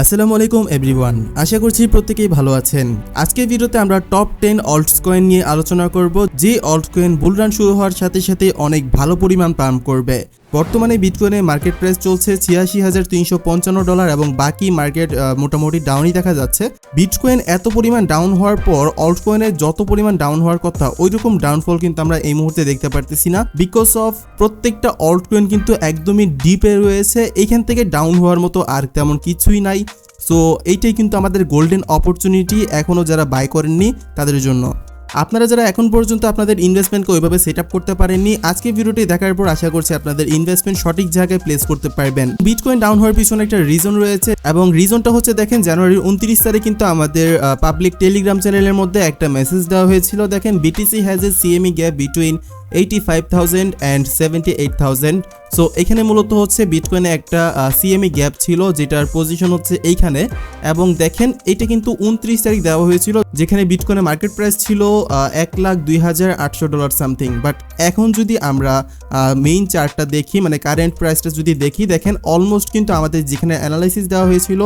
আসসালামু আলাইকুম এভরিওয়ান। আশা করছি প্রত্যেকেই ভালো আছেন। আজকের ভিডিওতে আমরা টপ টেন অল্ট কয়েন নিয়ে আলোচনা করব, যে অল্ট কয়েন বুলরান শুরু হওয়ার সাথে সাথে অনেক ভালো পরিমাণ পাম্প করবে। বর্তমানে বিটকয়েনের মার্কেট প্রাইস চলছে ছিয়াশি হাজার তিনশো পঞ্চান্ন ডলার এবং বাকি মার্কেট মোটামুটি ডাউনই দেখা যাচ্ছে। বিটকয়েন এত পরিমাণ ডাউন হওয়ার পর অল্ট কয়েনের যত পরিমাণ ডাউন হওয়ার কথা ওই রকম ডাউনফল কিন্তু আমরা এই মুহূর্তে দেখতে পারতেছি না। বিকজ অফ প্রত্যেকটা অল্ট কয়েন কিন্তু একদমই ডিপে রয়েছে এইখান থেকে ডাউন হওয়ার মতো আর তেমন কিছুই নাই। সো এইটাই কিন্তু আমাদের গোল্ডেন অপরচুনিটি এখনও যারা বাই করেননি, তাদের জন্য। আপনারা যারা এখন পর্যন্ত আপনাদের ইনভেস্টমেন্টকে ওইভাবে সেট আপ করতে পারেননি, আজকে ভিডিওটি দেখার পর আশা করছি আপনাদের ইনভেস্টমেন্ট সঠিক জায়গায় প্লেস করতে পারবেন। বিটকয়েন ডাউন হওয়ার পিছনে একটা রিজন রয়েছে এবং রিজনটা হচ্ছে দেখেন, জানুয়ারির উনত্রিশ তারিখ কিন্তু আমাদের পাবলিক টেলিগ্রাম চ্যানেলের মধ্যে একটা মেসেজ দেওয়া হয়েছিল। দেখেন BTC has a CME gap between eighty five thousand and seventy eight thousand so এখানে মূলত হচ্ছে বিটকয়েনে একটা সিএমই গ্যাপ ছিল, যেটার পজিশন হচ্ছে এইখানে। এবং দেখেন এটা কিন্তু উনত্রিশ তারিখ দেওয়া হয়েছিল, যেখানে বিটকয়েনের মার্কেট প্রাইস ছিল এক লাখ দুই হাজার আটশো ডলার সামথিং বাট এখন যদি আমরা মেইন চার্টটা দেখি মানে কারেন্ট প্রাইসটা যদি দেখি, দেখেন অলমোস্ট কিন্তু আমাদের যেখানে অ্যানালাইসিস দেওয়া হয়েছিল,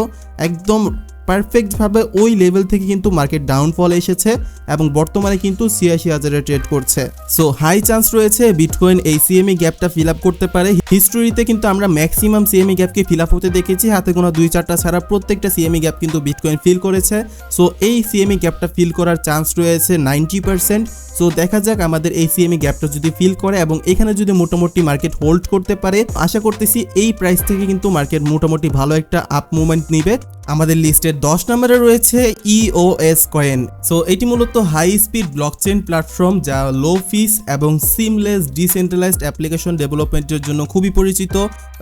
একদম পারফেক্টভাবে ওই লেভেল থেকে কিন্তু মার্কেট ডাউনফল এসেছে এবং বর্তমানে কিন্তু ছিয়াশি হাজারে ট্রেড করছে। সো হাই চান্স রয়েছে বিটকয়েন এই সিএমই গ্যাপটা ফিল আপ করতে পারে। হিস্টোরিতে কিন্তু আমরা ম্যাক্সিমাম সিএমই গ্যাপকে ফিল আপ হতে দেখেছি। হাতে গোনা দুই চারটা ছাড়া প্রত্যেকটা সিএমই গ্যাপ কিন্তু বিটকয়েন ফিল করেছে। সো এই সিএমই গ্যাপটা ফিল করার চান্স রয়েছে নাইনটি পার্সেন্ট সো দেখা যাক আমাদের এই সিএমই গ্যাপটা যদি ফিল করে এবং এখানে যদি মোটামুটি মার্কেট হোল্ড করতে পারে। আশা করতেছি এই প্রাইস থেকে কিন্তু মার্কেট মোটামুটি ভালো একটা আপ মুভমেন্ট নিবে। আমাদের লিস্টের দশ নম্বরে রয়েছে ইওএস কয়েন সো এটি মূলত হাই স্পিড ব্লকচেন প্ল্যাটফর্ম যা লো ফিস এবং সিমলেস ডিসেন্ট্রালাইজড অ্যাপ্লিকেশন ডেভেলপমেন্টের জন্য খুবই পরিচিত।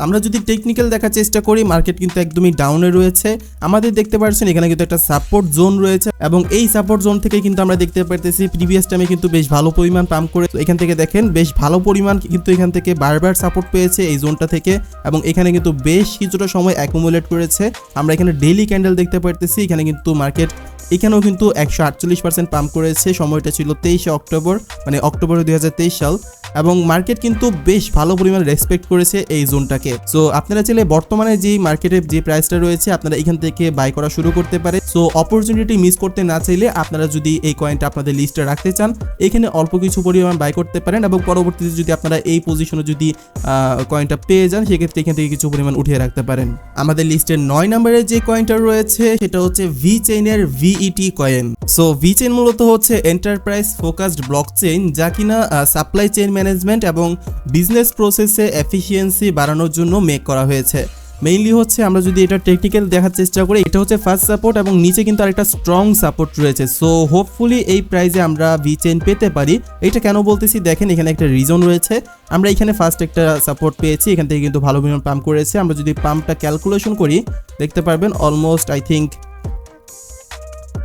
আমরা যদি টেকনিক্যাল দেখার চেষ্টা করি মার্কেট কিন্তু একদমই ডাউনে রয়েছে। আমাদের দেখতে পাচ্ছেন, এখানে কিন্তু একটা সাপোর্ট জোন রয়েছে এবং এই সাপোর্ট জোন থেকে কিন্তু আমরা দেখতে পারতেছি প্রিভিয়াস টাইমে কিন্তু বেশ ভালো পরিমাণ পাম্প করে। এখান থেকে দেখেন, বেশ ভালো পরিমাণ কিন্তু এখান থেকে বারবার সাপোর্ট পেয়েছে এই জোনটা থেকে এবং এখানে কিন্তু বেশ কিছুটা সময় অ্যাকুমুলেট করেছে। আমরা এখানে ডেইলি ক্যান্ডেল দেখতে পারতেছি এখানে কিন্তু মার্কেট এখানেও কিন্তু একশো আটচল্লিশ পার্সেন্ট পাম্প করেছে। সময়টা ছিল তেইশে অক্টোবর মানে অক্টোবর দুই সাল। এবং মার্কেট কিন্তু বেশ ভালো পরিমাণ রেসপেক্ট করেছে এই জোনটাকে। সো আপনারা চাইলে বর্তমানে যে মার্কেটের যে প্রাইসটা রয়েছে, আপনারা এখান থেকে বাই করা শুরু করতে পারে সো অপরচুনিটি মিস করতে না চাইলে আপনারা যদি এই কয়েনটা আপনাদের লিস্টে রাখতে চান, এখানে অল্প কিছু পরিমাণ বাই করতে পারেন। এবং পরবর্তীতে যদি আপনারা এই পজিশনে যদি কয়েনটা পেয়ে যান, সেক্ষেত্রে এখান থেকে কিছু পরিমাণ উঠিয়ে রাখতে পারেন। আমাদের লিস্টের নয় নম্বরের যে কয়েনটা রয়েছে, সেটা হচ্ছে V চেইনের VET coin so V chain মূলত হচ্ছে এন্টারপ্রাইজ ফোকাসড ব্লক চেইন যা কিনা সাপ্লাই চেইন ম্যানেজমেন্ট এবং বিজনেস প্রসেসে এফিসিয়েন্সি বাড়ানোর জন্য মেক করা হয়েছে। মেইনলি হচ্ছে আমরা যদি এটা টেকনিক্যাল দেখার চেষ্টা করি, এটা হচ্ছে ফার্স্ট সাপোর্ট এবং নিচে কিন্তু আরেকটা স্ট্রং সাপোর্ট রয়েছে। সো হোপফুলি এই প্রাইজে আমরা ভি চেইন পেতে পারি। এটা কেন বলতেছি? দেখেন এখানে একটা রিজন রয়েছে। আমরা এখানে ফার্স্ট একটা সাপোর্ট পেয়েছি, এখান থেকে কিন্তু ভালো পরিমাণ পাম্প করেছে। আমরা যদি পাম্পটা ক্যালকুলেশন করি, দেখতে পারবেন অলমোস্ট আই থিঙ্ক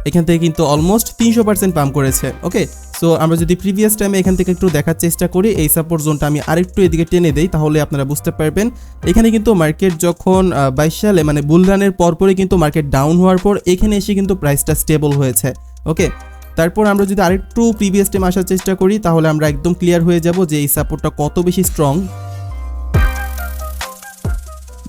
এখান থেকে কিন্তু অলমোস্ট তিনশো পার্সেন্ট পাম্প করেছে ওকে সো আমরা যদি প্রিভিয়াস টাইমে এখান থেকে একটু দেখার চেষ্টা করি, এই সাপোর্ট জোনটা আমি আরেকটু এদিকে টেনে দেই, তাহলে আপনারা বুঝতে পারবেন। এখানে কিন্তু মার্কেট যখন বাইশ সালে মানে বুলরানের পরপরই কিন্তু মার্কেট ডাউন হওয়ার পর এখানে এসে কিন্তু প্রাইসটা স্টেবল হয়েছে ওকে তারপর আমরা যদি আরেকটু প্রিভিয়াস টাইম আসার চেষ্টা করি, তাহলে আমরা একদম ক্লিয়ার হয়ে যাব যে এই সাপোর্টটা কত বেশি স্ট্রং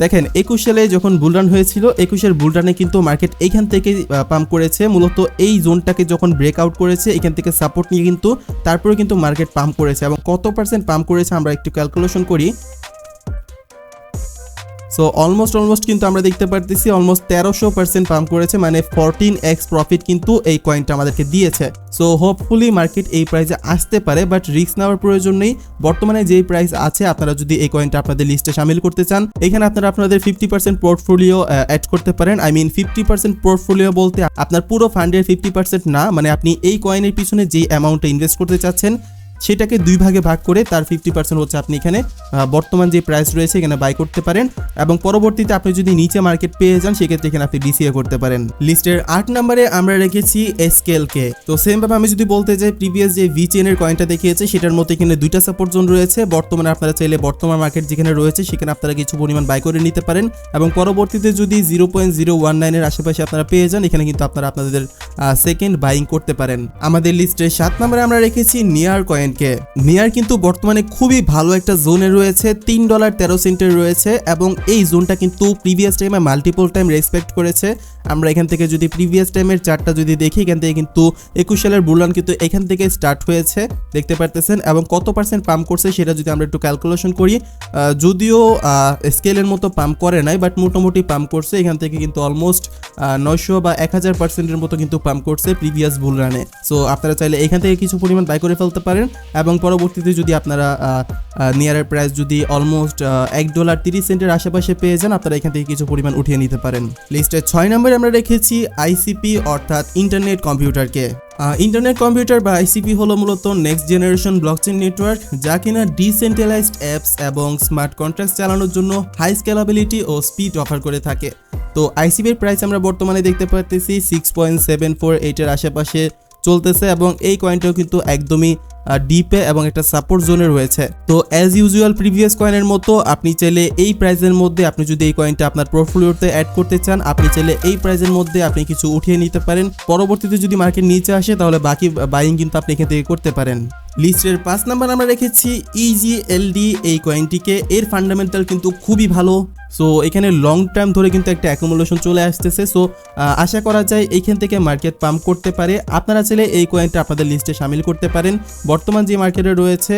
দেখেন, একুশ সালে যখন বুলরান হয়েছিল, একুশের বুলরানে কিন্তু মার্কেট এইখান থেকে পাম্প করেছে। মূলত এই জোনটাকে যখন ব্রেক আউট করেছে, এখান থেকে সাপোর্ট নিয়ে কিন্তু তারপরে কিন্তু মার্কেট পাম্প করেছে এবং কত পার্সেন্ট পাম্প করেছে আমরা একটু ক্যালকুলেশন করি। সো অলমোস্ট অলমোস্ট কিন্তু আমরা দেখতে পারতেছি অলমোস্ট তেরোশো পার্সেন্ট পাম্প করেছে মানে ফোরটিন এক্স প্রফিট কিন্তু এই কয়েনটা আমাদেরকে দিয়েছে। সো হোপফুলি মার্কেট এই প্রাইসে আসতে পারে বাট রিস্ক নেওয়ার প্রয়োজন নেই। বর্তমানে যেই প্রাইস আছে, আপনারা যদি এই কয়েনটা আপনাদের লিস্টে সামিল করতে চান, এখানে আপনারা আপনাদের ফিফটি পার্সেন্ট পোর্টফোলিও অ্যাড করতে পারেন। I mean fifty percent portfolio বলতে আপনার পুরো ফান্ডের ফিফটি পার্সেন্ট না মানে আপনি এই কয়েনের পিছনে যেই অ্যামাউন্টটা ইনভেস্ট করতে চাচ্ছেন সেটাকে দুই ভাগে ভাগ করে তার ফিফটি পার্সেন্ট হচ্ছে আপনি এখানে বর্তমান যে প্রাইস রয়েছে এখানে বাই করতে পারেন এবং পরবর্তীতে আপনি যদি নিচে মার্কেট পেয়ে যান, সেক্ষেত্রে এখানে আপনি ডিসিএ করতে পারেন। লিস্টের আট নম্বরে আমরা রেখেছি এসকেল কে। তো সেম ভাবে আমি যদি বলতে যাই প্রিভিয়াস যে ভি চেনের কয়েনটা দেখিয়েছে, সেটার মধ্যে এখানে দুইটা সাপোর্ট জোন রয়েছে। বর্তমানে আপনারা চাইলে বর্তমান মার্কেট যেখানে রয়েছে, সেখানে আপনারা কিছু পরিমাণ বাই করে নিতে পারেন এবং পরবর্তীতে যদি জিরো পয়েন্ট জিরো ওয়ান নাইনের আশেপাশে আপনারা পেয়ে যান, এখানে কিন্তু আপনারা আপনাদের সেকেন্ড বাইং করতে পারেন। আমাদের লিস্টের সাত নম্বরে আমরা রেখেছি নিয়ার কয়েন কয়েনকে মেয়ার কিন্তু বর্তমানে খুবই ভালো একটা জোনে রয়েছে, তিন ডলার তেরো সেন্টের রয়েছে এবং এই জোনটা কিন্তু প্রিভিয়াস টাইমে মাল্টিপল টাইম রেসপেক্ট করেছে। আমরা এখান থেকে যদি প্রিভিয়াস টাইমের চারটা যদি দেখি, এখান থেকে কিন্তু একুশ সালের বুলান কিন্তু এখান থেকে স্টার্ট হয়েছে, দেখতে পারতেছেন। এবং কত পার্সেন্ট পাম্প করছে সেটা যদি আমরা একটু ক্যালকুলেশন করি যদিও স্কেলের মতো পাম্প করে নাই বাট মোটামুটি পাম্প করছে। এখান থেকে কিন্তু অলমোস্ট নয়শো বা এক হাজার পার্সেন্টের মতো কিন্তু পাম্প করছে প্রিভিয়াস বুল রানে সো আপনারা চাইলে এখান থেকে কিছু পরিমাণ বাই করে ফেলতে পারেন। এবং পরবর্তীতে যদি আপনারা নিয়ারের প্রাইস যদি অলমোস্ট এক ডলার তিরিশ সেন্টের আশেপাশে পেয়ে যান, আপনারা এখান থেকে কিছু পরিমাণ উঠিয়ে নিতে পারেন। লিস্টে ছয় নম্বরে আমরা রেখেছি আইসিপি অর্থাৎ ইন্টারনেট কম্পিউটারকে ইন্টারনেট কম্পিউটার বা আইসিপি হলো মূলত নেক্সট জেনারেশন ব্লকচেন নেটওয়ার্ক যা কিনা ডিসেন্ট্রালাইজড অ্যাপস এবং স্মার্ট কন্ট্রাক্ট চালানোর জন্য হাই স্কেলাবিলিটি ও স্পিড অফার করে থাকে। তো আইসিপির প্রাইস আমরা বর্তমানে দেখতে পাচ্ছি সিক্স পয়েন্ট সেভেন ফোর এইটের আশেপাশে চলতেছে এবং এই কয়েনটাও কিন্তু একদমই ডিপে এবং একটা সাপোর্ট জোনে রয়েছে। তো অ্যাজ ইউজুয়াল প্রিভিয়াস কয়েনের মতো আপনি চাইলে এই প্রাইজের মধ্যে আপনি যদি এই কয়েনটা আপনার পোর্টফোলিওতে অ্যাড করতে চান, আপনি চাইলে এই প্রাইজের মধ্যে আপনি কিছু উঠিয়ে নিতে পারেন। পরবর্তীতে যদি মার্কেট নিচে আসে, তাহলে বাকি বাইং কিন্তু আপনি এখান থেকে করতে পারেন। লিস্টের পাঁচ নাম্বার আমরা রেখেছি E ইজিএলডি এই কয়েনটিকে এর ফান্ডামেন্টাল কিন্তু খুবই ভালো। সো এখানে লং টার্ম ধরে কিন্তু একটা অ্যাকুমুলেশন চলে আসতেছে। সো আশা করা যায় এইখান থেকে মার্কেট পাম্প করতে পারে। আপনারা চাইলে এই কয়েনটা আপনাদের লিস্টে সামিল করতে পারেন। বর্তমান যে মার্কেটে রয়েছে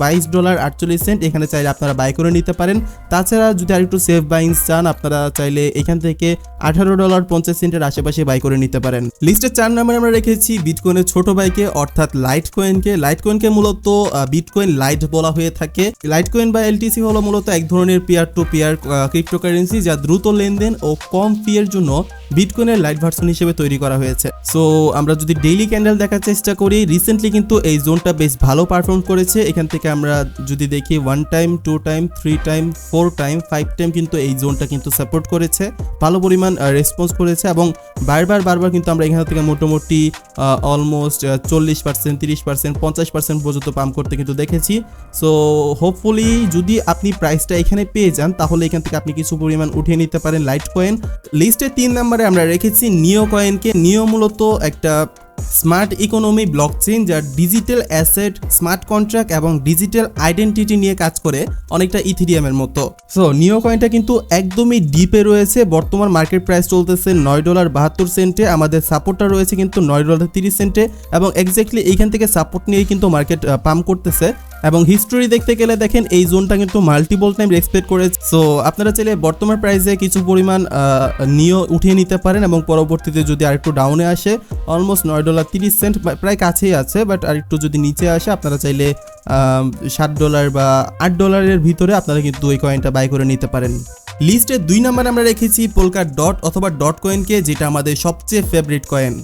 বাইশ ডলার আটচল্লিশ সেন্ট এখানে চাইলে আপনারা বাই করে নিতে পারেন। তাছাড়া যদি আরেকটু সেফ বাইন্স চান, আপনারা চাইলে এখান থেকে আঠারো ডলার পঞ্চাশ সেন্টের আশেপাশে বাই করে নিতে পারেন। লিস্টের চার নম্বরে আমরা রেখেছি বিটকয়েনের ছোট বাইকে অর্থাৎ লাইট কয়েনকে লাইট কয়েনকে মূলত বিটকয়েন লাইট বলা হয়ে থাকে। লাইট কয়েন বা এলটিসি হলো মূলত এক ধরনের পিয়ার টু পিয়ার ক্রিপ্টোকারেন্সি যা দ্রুত লেনদেন ও কম ফি এর জন্য বিটকয়েনের লাইট ভার্সন হিসেবে তৈরি করা হয়েছে। সো আমরা যদি ডেইলি ক্যান্ডেল দেখার চেষ্টা করি রিসেন্টলি কিন্তু এই জোনটা বেশ ভালো পারফর্ম করেছে। এখান থেকে আমরা যদি দেখি one time two time three time four time five time কিন্তু এই জোনটা কিন্তু সাপোর্ট করেছে। ভালো পরিমাণ রেসপন্স করেছে এবং বারবার বারবার কিন্তু আমরা এখান থেকে মোটামুটি অলমোস্ট চল্লিশ পার্সেন্ট তিরিশ পার্সেন্ট পঞ্চাশ পার্সেন্ট পর্যন্ত পাম্প করতে কিন্তু দেখেছি। সো হোপফুলি যদি আপনি প্রাইসটা এখানে পেয়ে যান, তাহলে এখান থেকে আপনি কিছু পরিমাণ উঠিয়ে নিতে পারেন লাইট কয়েন লিস্টে তিন নম্বরে আমরা রেখেছি নিও কয়েনকে নিও মূলত একটা স্মার্ট ইকোনমি ব্লকচেন যা ডিজিটাল অ্যাসেট, স্মার্ট কন্ট্রাক্ট এবং ডিজিটাল আইডেন্টিটি নিয়ে কাজ করে অনেকটা ইথিরিয়ামের মতো। সো নিও কয়েনটা কিন্তু একদমই ডিপে রয়েছে। বর্তমান মার্কেট প্রাইস চলতেছে নয় ডলার বাহাত্তর সেন্টে আমাদের সাপোর্টটা রয়েছে কিন্তু নয় ডলার তিরিশ সেন্টে এবং এক্স্যাক্টলি এইখান থেকে সাপোর্ট নিয়ে কিন্তু মার্কেট পাম্প করতেছে। এবং হিস্টোরি দেখতে গেলে দেখেন এই জোনটা কিন্তু মাল্টিপল টাইম রেসপেক্ট করে সো আপনারা চাইলে বর্তমান প্রাইসে কিছু পরিমাণ নিয়ে উঠিয়ে নিতে পারেন এবং পরবর্তীতে যদি আরেকটু ডাউনে আসে অলমোস্ট নয় ডলার তিরিশ সেন্ট প্রায় কাছেই আছে বাট আর একটু যদি নিচে আসে, আপনারা চাইলে সাত ডলার বা আট ডলারের ভিতরে আপনারা কিন্তু ওই কয়েনটা বাই করে নিতে পারেন। লিস্টে দুই নাম্বার আমরা রেখেছি পোলকার ডট অথবা ডট কয়েনকে যেটা আমাদের সবচেয়ে ফেভারিট কয়েন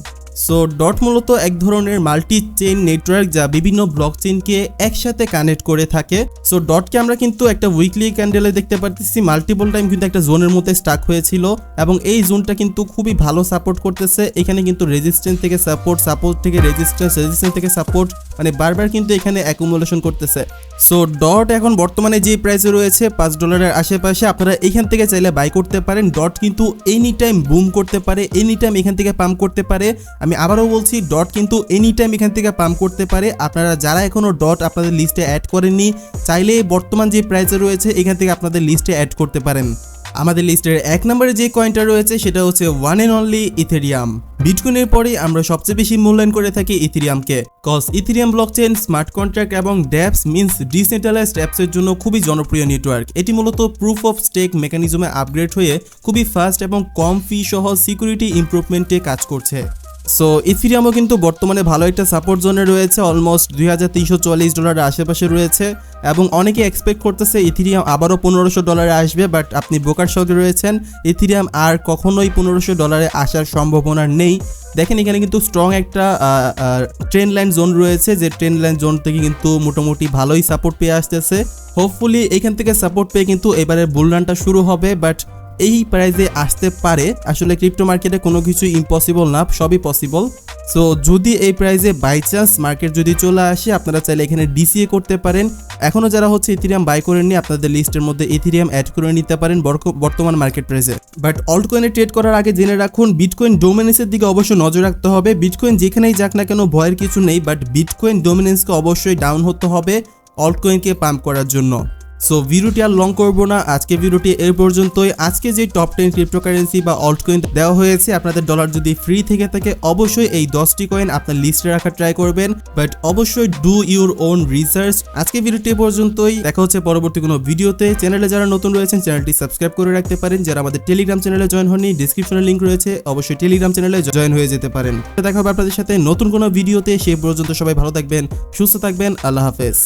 সো ডট মূলত এক ধরনের মাল্টি চেইন নেটওয়ার্ক যা বিভিন্ন ব্লক চেইনকে একসাথে কানেক্ট করে থাকে। সো ডটকে আমরা কিন্তু একটা উইকলি ক্যান্ডেলে দেখতে পারতেছি। মাল্টিপল টাইম কিন্তু একটা জোনের মধ্যে স্টাক হয়েছিল এবং এই জোনটা কিন্তু খুবই ভালো সাপোর্ট করতেছে। এখানে কিন্তু রেজিস্ট্যান্স থেকে সাপোর্ট সাপোর্ট থেকে রেজিস্ট্যান্স রেজিস্ট্যান্স থেকে সাপোর্ট মানে বারবার কিন্তু এখানে অ্যাকুমুলেশন করতেছে। সো ডট এখন বর্তমানে যে প্রাইসে রয়েছে, পাঁচ ডলারের আশেপাশে আপনারা এখান থেকে চাইলে বাই করতে পারেন। ডট কিন্তু এনি টাইম বুম করতে পারে এনি টাইম এখান থেকে পাম্প করতে পারে। আমি আবারও বলছি ডট কিন্তু এনি টাইম এখান থেকে পাম্প করতে পারে। আপনারা যারা এখনও ডট আপনাদের লিস্টে অ্যাড করেননি, চাইলে বর্তমান যে প্রাইসে রয়েছে, এখান থেকে আপনাদের লিস্টে অ্যাড করতে পারেন। আমাদের লিস্টের এক নম্বরে যে কয়েনটা রয়েছে, সেটা হচ্ছে ওয়ান অ্যান্ড অনলি ইথেরিয়াম বিটকয়েনের পরে আমরা সবচেয়ে বেশি মূল্যায়ন করে থাকি ইথেরিয়ামকে cause Ethereum blockchain smart contract এবং ড্যাপস মিনস ডিসেন্ট্রালাইজড অ্যাপসের জন্য খুবই জনপ্রিয় নেটওয়ার্ক এটি মূলত প্রুফ অফ স্টেক মেকানিজমে আপগ্রেড হয়ে খুবই ফাস্ট এবং কম ফি সহ সিকিউরিটি ইমপ্রুভমেন্টে কাজ করছে। সো ইথিরিয়ামও কিন্তু বর্তমানে ভালো একটা সাপোর্ট জোনে রয়েছে অলমোস্ট দুই হাজার তিনশো চল্লিশ ডলারের আশেপাশে রয়েছে এবং অনেকে এক্সপেক্ট করতেছে ইথিরিয়াম আবারও পনেরোশো ডলারে আসবে বাট আপনি বোকার সঙ্গে রয়েছেন ইথিরিয়াম আর কখনোই পনেরোশো ডলারে আসার সম্ভাবনা নেই। দেখেন এখানে কিন্তু স্ট্রং একটা ট্রেন লাইন জোন রয়েছে, যে ট্রেন লাইন জোন থেকে কিন্তু মোটামুটি ভালোই সাপোর্ট পেয়ে আসতেছে। হোপফুলি এখান থেকে সাপোর্ট পেয়ে কিন্তু এবারে বুলরানটা শুরু হবে বাট এই প্রাইজে আসতে পারে, আসলে ক্রিপ্টো মার্কেটে কোনো কিছু ইম্পসিবল না, সবই পসিবল সো যদি এই প্রাইজে বাই চান্স মার্কেট যদি চলে আসে, আপনারা চাইলে এখানে ডিসিএ করতে পারেন। এখনও যারা হচ্ছে ইথিরিয়াম বাই করেননি, আপনাদের লিস্টের মধ্যে ইথিরিয়াম অ্যাড করে নিতে পারেন বর্তমান মার্কেট প্রাইসে বাট অল্ট কয়েনে ট্রেড করার আগে জেনে রাখুন বিটকয়েন ডোমিনেন্সের দিকে অবশ্যই নজর রাখতে হবে। বিটকয়েন যেখানেই যাক না কেন, ভয়ের কিছু নেই বাট বিটকয়েন ডোমিনেন্সকে অবশ্যই ডাউন হতে হবে অল্ট কয়েনকে পাম্প করার জন্য। সো ভিডিওটি আর লং করব না। আজকে ভিডিওটি এর পর্যন্তই। আজকে যে টপ টেন ক্রিপ্টোকারেন্সি বা অল্ট কয়েন দেওয়া হয়েছে, আপনাদের ডলার যদি ফ্রি থেকে থাকে, অবশ্যই এই দশটি কয়েন আপনার লিস্টে রাখার ট্রাই করবেন। বাট অবশ্যই ডু ইউর ওন রিসার্চ আজকে ভিডিওটি পর্যন্তই। দেখা হচ্ছে পরবর্তী কোনো ভিডিওতে চ্যানেলে যারা নতুন রয়েছেন চ্যানেলটি সাবস্ক্রাইব করে রাখতে পারেন। যারা আমাদের টেলিগ্রাম চ্যানেলে জয়েন হননি ডিসক্রিপশনে লিঙ্ক রয়েছে। অবশ্যই টেলিগ্রাম চ্যানেলে জয়েন হয়ে যেতে পারেন। দেখা হবে আপনাদের সাথে নতুন কোনো ভিডিওতে সেই পর্যন্ত সবাই ভালো থাকবেন, সুস্থ থাকবেন। আল্লাহ হাফেজ।